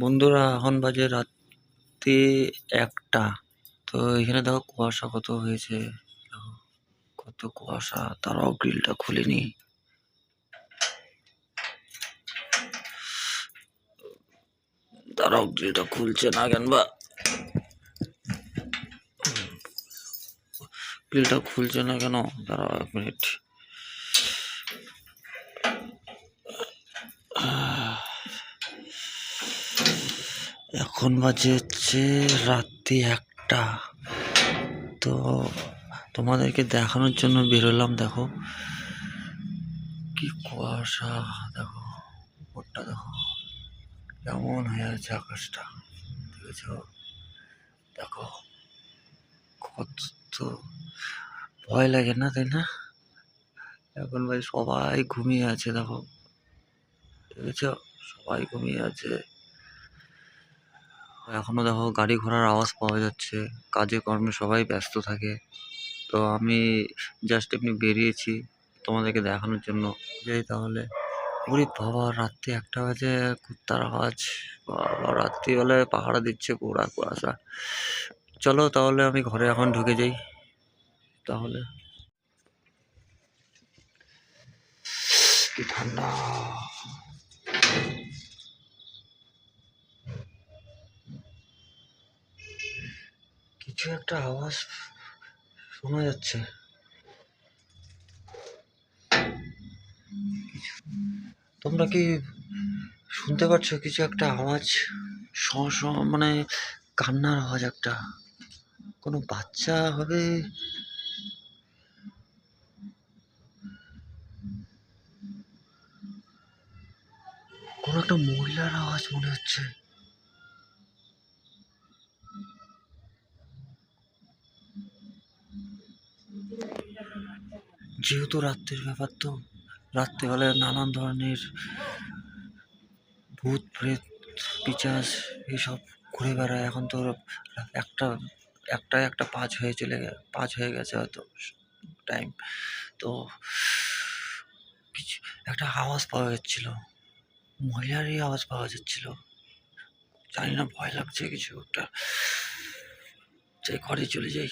বন্ধুরা, এখন বাজে রাত্রি একটা। তো এখানে দেখো কুয়াশা কত হয়েছে। কত কুয়াশা, তারাও গ্রিলটা খুলিনি। তারাও গ্রিলটা খুলছে না কেন বা? গ্রিলটা খুলছে না কেন? দাঁড়াও এক মিনিট। এখন বাজে হচ্ছে রাত্রি একটা। তো তোমাদেরকে দেখানোর জন্য বেরোলাম, দেখো। কি কুয়াশা, দেখো, উপরটা দেখো। কেমন হয়ে আছে আকাশটা, দেখেছ? দেখো, কত তো ভয় লাগে না, তাই না? এখন ভাই সবাই ঘুমিয়ে আছে, দেখো। দেখেছ? সবাই ঘুমিয়ে আছে। এখনও দেখো গাড়ি ঘোড়ার আওয়াজ পাওয়া যাচ্ছে, কাজে কর্মে সবাই ব্যস্ত থাকে। তো আমি জাস্ট এমনি বেরিয়েছি তোমাদেরকে দেখানোর জন্য। যাই তাহলে ওরে বাবা, রাত্রি একটা বাজে, কুত্তার আওয়াজ। বাবা, রাত্রিবেলায় পাহারা দিচ্ছে গোড়া কুয়াশা। চলো তাহলে আমি ঘরে এখন ঢুকে যাই। তাহলে কি ঠান্ডা। কিছু একটা আওয়াজ শোনা যাচ্ছে। তোমরা কি শুনতে পাচ্ছ কিছু একটা আওয়াজ? মানে কান্নার আওয়াজ একটা। কোনো বাচ্চা হবে? কোনো একটা মহিলার আওয়াজ মনে হচ্ছে। যেহেতু রাত্রির ব্যাপার তো রাত্রিবেলায় নানান ধরনের ভূত, প্রেত, পিচাস এইসব ঘুরে বেড়ায়। এখন তো একটা একটা একটা পাঁচ হয়ে চলে পাঁচ হয়ে গেছে হয়তো টাইম তো কিছু, একটা আওয়াজ পাওয়া যাচ্ছিল। মহিলারই আওয়াজ পাওয়া যাচ্ছিল। জানি না, ভয় লাগছে কিছু একটা। যে ঘরে চলে যাই।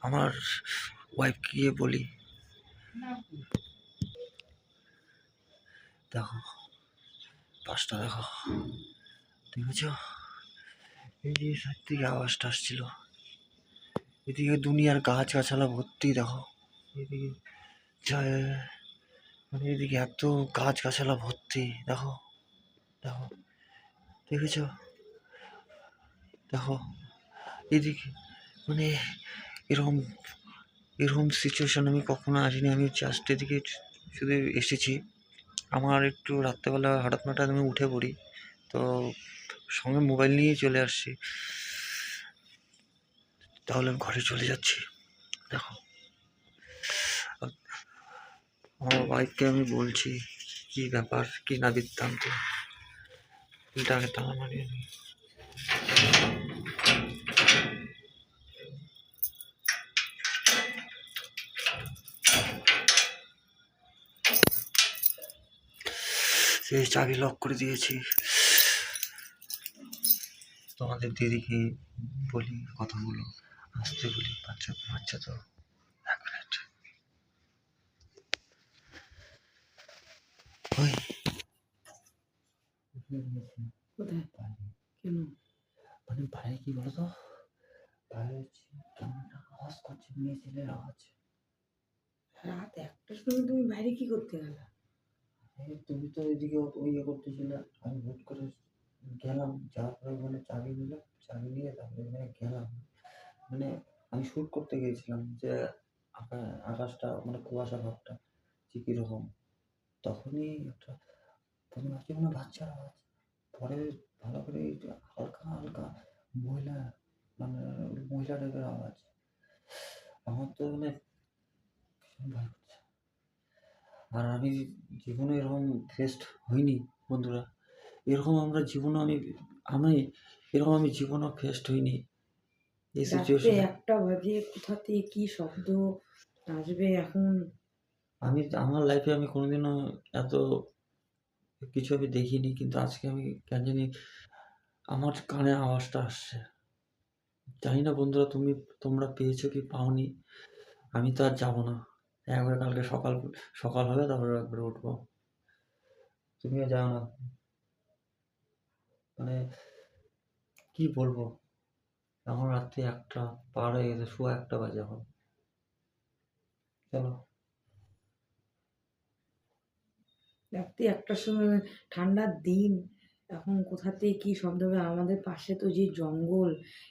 আমার ওয়াইফকে গিয়ে বলি দেখো পাঁচটা দেখো। দেখেছ? এই যে সাইড থেকে আওয়াজটা আসছিল। এদিকে দুনিয়ার গাছ গাছালা ভর্তি, দেখো। এদিকে মানে এদিকে এত গাছ গাছালা ভর্তি, দেখো। দেখো। দেখেছ? দেখো। এদিকে মানে এরকম এরকম সিচুয়েশান আমি কখনো আসিনি। আমি জাস্ট এদিকে শুধু এসেছি। আমার একটু রাত্রেবেলা হঠাৎ হঠাৎ আমি উঠে পড়ি। তো সঙ্গে মোবাইল নিয়েই চলে আসছি। তাহলে আমি ঘরে চলে যাচ্ছি। দেখো। আমার ওয়াইফকে আমি বলছি, কি ব্যাপার? কি না বৃত্তান্ত? এটা আগে তালা মারিয়ে সেই চাবি লক করে দিয়েছি। তোমাদের দিদিকে বলি কথাগুলো আসতে বলি বাচ্চা বাচ্চা তো এক মিনিট ওই। কেন? মানে বাইরে কি বলতো? বাইরে কেমন আওয়াজ করছে মেয়ে ছেলের আওয়াজ। রাত একটার সময় তুমি বাইরে কি করতে গেলা? তুমি তো ওই ইয়ে করতেছিলে আমি হুট করে গেলাম, যাওয়ার পরে মানে চাবি নিলাম, চাবি নিয়ে তারপরে মানে গেলাম। মানে আমি শ্যুট করতে গিয়েছিলাম যে আকা- আকাশটা মানে কুয়াশা ভাবটা যে কীরকম তখনই একটা প্রথমে ভাবছি মানে বাচ্চার আওয়াজ। পরে ভালো করে হালকা হালকা মহিলা মানে মহিলা টাইপের আওয়াজ। আমার তো মানে ভয় আর আমি জীবনে এরকম ফেস্ট হইনি বন্ধুরা। এরকম আমরা জীবনে আমি আমি এরকম আমি জীবনে ফেস্ট হইনি। এই সিচুয়েশন একটা বাজে কোথা থেকে কি শব্দ আসবে এখন? আমি আমার লাইফে আমি কোনোদিনও এত কিছু আমি দেখিনি কিন্তু আজকে আমি কেন জানি আমার কানে আওয়াজটা আসছে। জানি না বন্ধুরা তুমি তোমরা পেয়েছ কি পাওনি? আমি তো আর যাব না। একবারে কালকে সকাল সকাল হবে, তারপরে একবারে উঠবো। তুমিও যাও না। মানে কি বলব? এখন রাত্রি একটা, পার হয়ে গেছে শোয়া একটা বাজে এখন। চলো। রাত্রি একটার সময় ঠান্ডার দিন। এখন কোথা থেকে কি শব্দ হবে? আমাদের পাশে তো যে জঙ্গল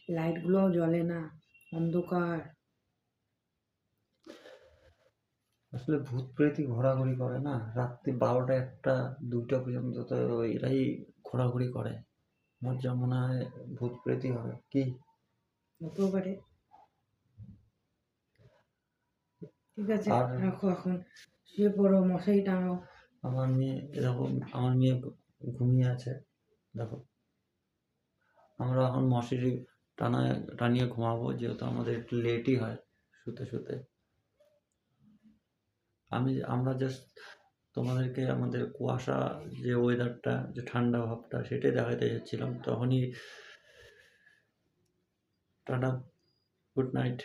লাইটগুলোও জ্বলে না, অন্ধকার। আসলে ভূত প্রেতই ঘোরাঘুরি করে না? রাত্রি বারোটা একটা দুইটা পর্যন্ত তো এরাই ঘোরাঘুরি করে। আমার যা মনে হয় ভূত প্রেতই হবে। কি? হতেও পারে। ঠিক আছে আর- রাখো এখন। শুয়ে পড়ো মশারি টাঙাও। আমার মেয়ে এরকম আমার মেয়ে ঘুমিয়ে আছে। দেখো। আমরা এখন মশারি টানা টানিয়ে ঘুমাবো যেহেতু আমাদের একটু লেটই হয় শুতে শুতে। আমি আমরা জাস্ট তোমাদেরকে আমাদের কুয়াশা যে ওয়েদারটা যে ঠান্ডা ভাবটা সেটাই দেখাতে যাচ্ছিলাম। তখনই টাটা গুড নাইট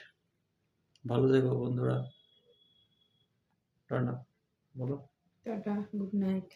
ভালো থেকো বন্ধুরা। টাটা, বলো। Tata good night